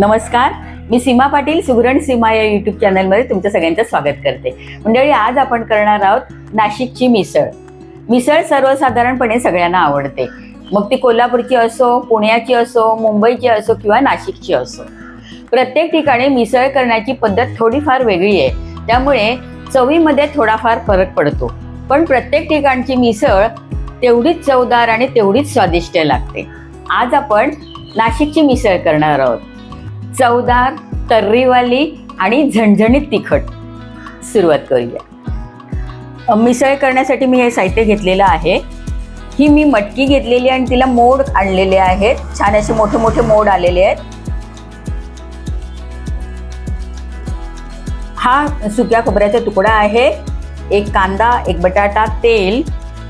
नमस्कार. मी सीमा पाटील सुगरण सीमा या युट्यूब चॅनलमध्ये तुमचं सगळ्यांचं स्वागत करते. मंडळी आज आपण करणार आहोत नाशिकची मिसळ. मिसळ सर्वसाधारणपणे सगळ्यांना आवडते. मग ती कोल्हापूरची असो पुण्याची असो मुंबईची असो किंवा नाशिकची असो. प्रत्येक ठिकाणी मिसळ करण्याची पद्धत थोडीफार वेगळी आहे. त्यामुळे चवीमध्ये थोडाफार फरक पडतो. पण प्रत्येक ठिकाणची मिसळ तेवढीच चवदार आणि तेवढीच स्वादिष्ट लागते. आज आपण नाशिकची मिसळ करणार आहोत. चवदार तर्रीवाली आणि झणझणीत तिखट. सुरुवात करूया. मिसळ करण्यासाठी मी हे साहित्य घेतलेलं आहे. ही मी मटकी घेतलेली आणि तिला मोड आणलेले आहेत. छान असे मोठे मोठे मोड आलेले आहेत. हा सुक्या खोबऱ्याचा तुकडा आहे. एक कांदा एक बटाटा तेल.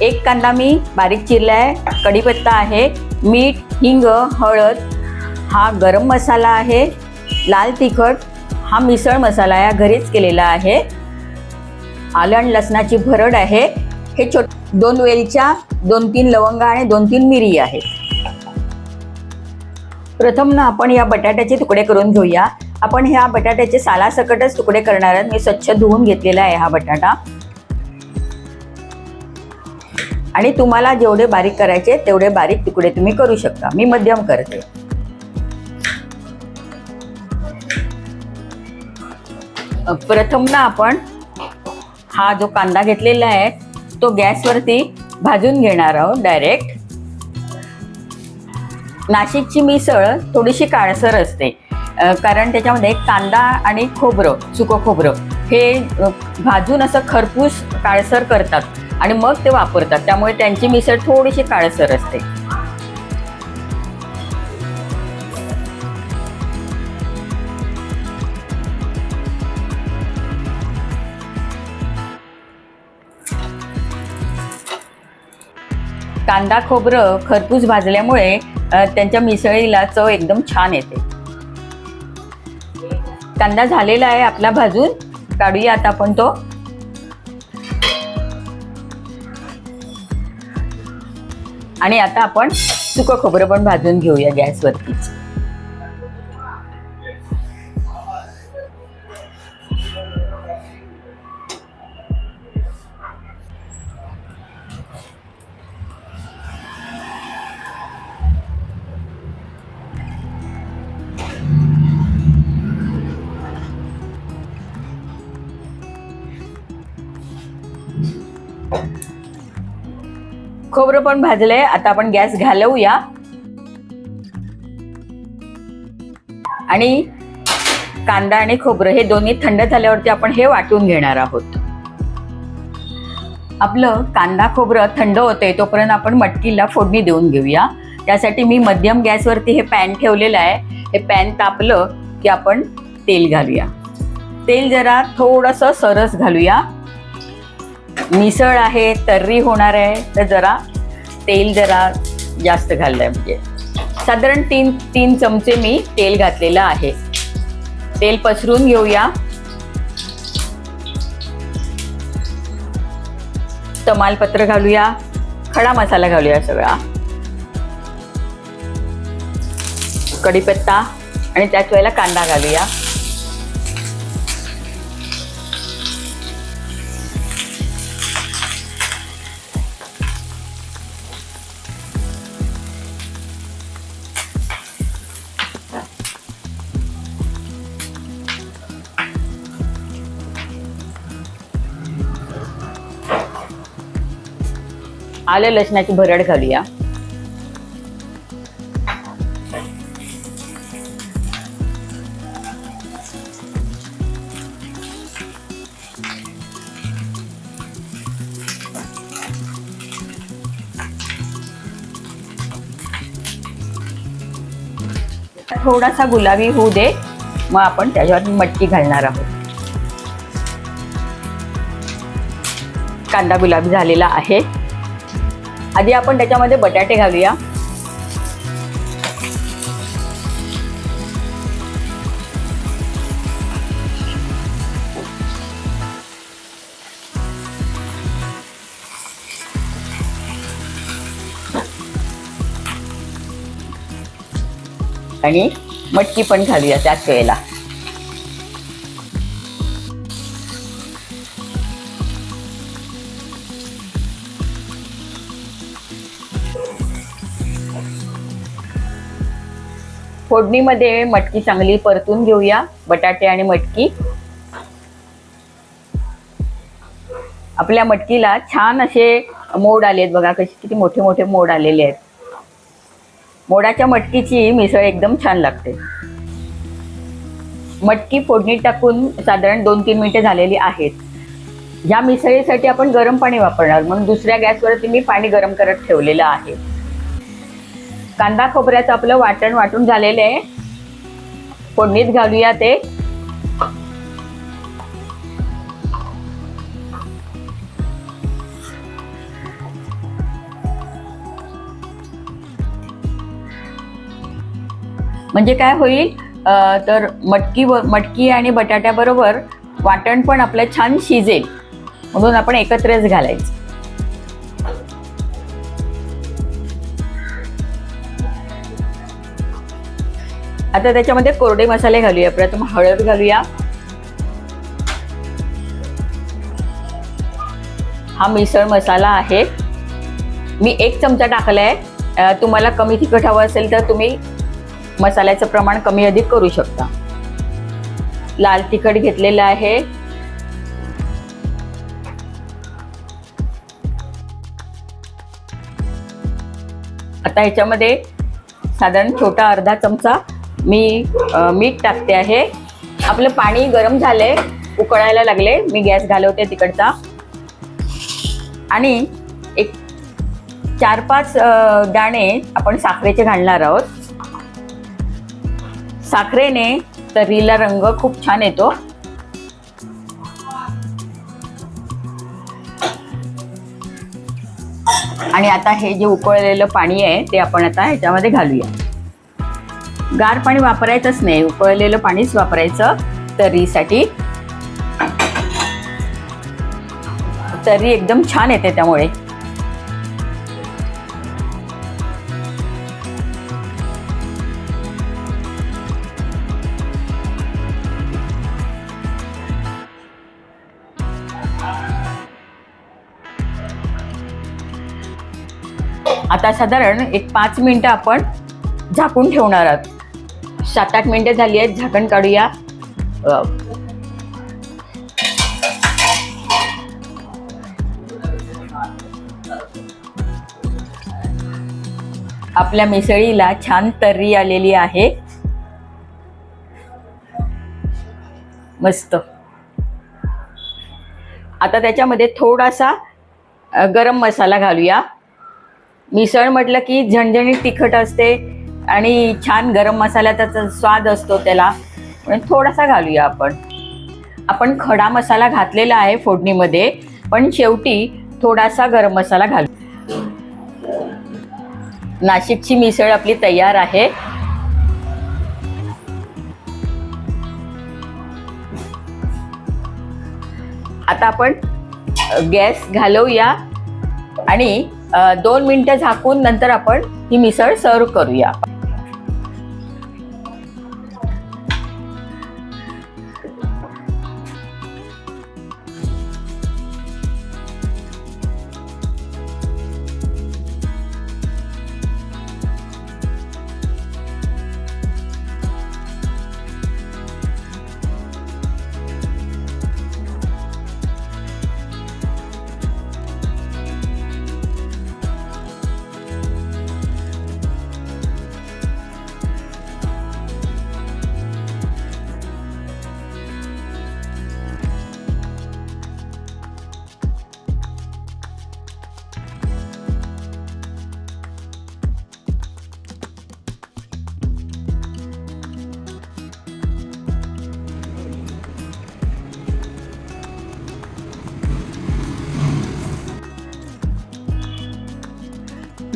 एक कांदा मी बारीक चिरला आहे कढीपत्ता आहे. मीठ हिंग हळद हा गरम मसाला आहे लाल तिखट हा मिसळ मसाला या घरीच केलेला आहे. आलं आणि लसणाची भरड आहे. हे छोट दोन वेलच्या दोन तीन लवंगा आणि दोन तीन मिरी आहेत प्रथम ना आपण या बटाट्याचे तुकडे करून घेऊया. आपण ह्या बटाट्याचे सालासकटच तुकडे करणार आहोत. मी स्वच्छ धुवून घेतलेला आहे हा बटाटा. आणि तुम्हाला जेवढे बारीक करायचे तेवढे बारीक तुकडे तुम्ही करू शकता. मी मध्यम करते. प्रथम ना आपण हा जो कांदा घेतलेला आहे तो गॅसवरती भाजून घेणार आहोत डायरेक्ट नाशिकची मिसळ थोडीशी काळसर असते कारण त्याच्यामध्ये कांदा आणि खोबरं सुकं खोबरं हे भाजून असं खरपूस काळसर करतात आणि मग ते वापरतात. त्यामुळे त्यांची मिसळ थोडीशी काळसर असते. कांदा खोबरं खरपूस भाजल्यामुळे त्यांच्या मिसळीला चव एकदम छान येते. कांदा झालेला आहे आपला भाजून. काढूया आता आपण तो. आणि आता आपण सुकं खोबरं पण भाजून घेऊया गॅसवरतीच. खोबरं पण भाजलंय. आता आपण गॅस घालवूया. आणि कांदा आणि खोबरं हे दोन्ही थंड झाल्यावरती आपण हे वाटून घेणार आहोत. आपलं कांदा खोबरं थंड होतंय तोपर्यंत आपण मटकीला फोडणी देऊन घेऊया. त्यासाठी मी मध्यम गॅसवरती हे पॅन ठेवलेलं आहे. हे पॅन तापलं की आपण तेल घालूया. तेल जरा थोडंसं सरस घालूया. मिसळ आहे तर्री होणार आहे तर जरा तेल जरा जास्त घाललं आहे. म्हणजे साधारण तीन तीन चमचे मी तेल घातलेलं आहे. तेल पसरून घेऊया. तमालपत्र घालूया. खडा मसाला घालूया सगळा. कढीपत्ता आणि त्याच वेळेला कांदा घालूया. आलं लसणाची भरड घालूया. थोडासा गुलाबी होऊ दे मग आपण त्याच्यावर मटकी घालणार आहोत. कांदा गुलाबी झालेला आहे. आधी आपण त्याच्यामध्ये बटाटे घालूया. आणि मटकी पण घालूया त्याच वेळेला. फोडणीमध्ये मटकी चांगली परतून घेऊया बटाटे आणि मटकी. आपल्या मटकीला छान असे मोड आले आहेत बघा कसे किती मोठे मोठे मोड आलेले आहेत. मोडाच्या मटकीची मिसळ एकदम छान लागते. मटकी फोडणीत टाकून साधारण दोन तीन मिनिटे झालेली आहेत. या मिसळीसाठी आपण गरम पाणी वापरणार म्हणून दुसऱ्या गॅसवरती मी पाणी गरम करत ठेवलेलं आहे. कांदा खोबऱ्याचं आपलं वाटण वाटून झालेलं आहे. फोडणीत घालूया ते. म्हणजे काय होईल? तर मटकी व मटकी आणि बटाट्याबरोबर वाटण पण आपलं छान शिजेल. म्हणून आपण एकत्रच घालायचं. आता त्याच्यामध्ये कोरडे मसाले घालूया प्रथम हळद घालूया. हा मिसळ मसाला आहे. मी एक चमचा टाकलाय. तुम्हाला कमी तिखट हवं असेल तर तुम्ही मसाल्याचं प्रमाण कमी अधिक करू शकता. लाल तिखट घेतलेलं आहे. आता ह्याच्यामध्ये साधारण छोटा अर्धा चमचा मी मीठ टाकते आहे. आपलं पाणी गरम झालंय उकळायला लागले. मी गॅस घालवते तिकडचा. आणि एक चार पाच दाणे आपण साखरेचे घालणार आहोत. साखरेने तर्रीला रंग खूप छान येतो. आणि आता हे जे उकळलेलं पाणी आहे ते आपण आता ह्याच्यामध्ये घालूया. गार पाणी वापरायचंच नाही उकळलेलं पाणीच वापरायचं तर्रीसाठी तर्री एकदम छान येते त्यामुळे. आता साधारण एक पाच मिनिटं आपण झाकून ठेवणार आहोत. सात आठ मिनिटं झाली आहेत झाकण काढूया. आपल्या मिसळीला छान तर्री आलेली आहे. मस्त. आता त्याच्यामध्ये थोडासा गरम मसाला घालूया. मिसळ म्हटलं की झणझणीत तिखट असते आणि छान गरम मसाला त्याचा स्वाद असतो त्याला. थोडासा घालूया आपण. आपण खडा मसाला घातलेला आहे फोडणीमध्ये पण शेवटी थोडासा गरम मसाला घालू. नाशिकची मिसळ आपली तयार आहे. आता आपण गॅस घालवूया आणि दोन मिनिटं झाकून नंतर आपण ही मिसळ सर्व करूया.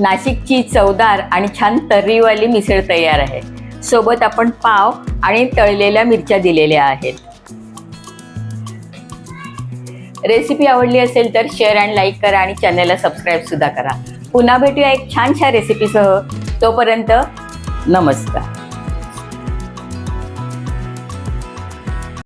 नाशिकची चवदार आणि छान तर्रीवाली मिसळ तयार आहे. सोबत आपण पाव आणि तळलेल्या मिरच्या दिलेल्या आहेत. रेसिपी आवडली असेल तर शेअर अँड लाईक करा आणि चॅनलला सबस्क्राईब सुद्धा करा. पुन्हा भेटूया एक छानशा रेसिपीसह तोपर्यंत नमस्कार.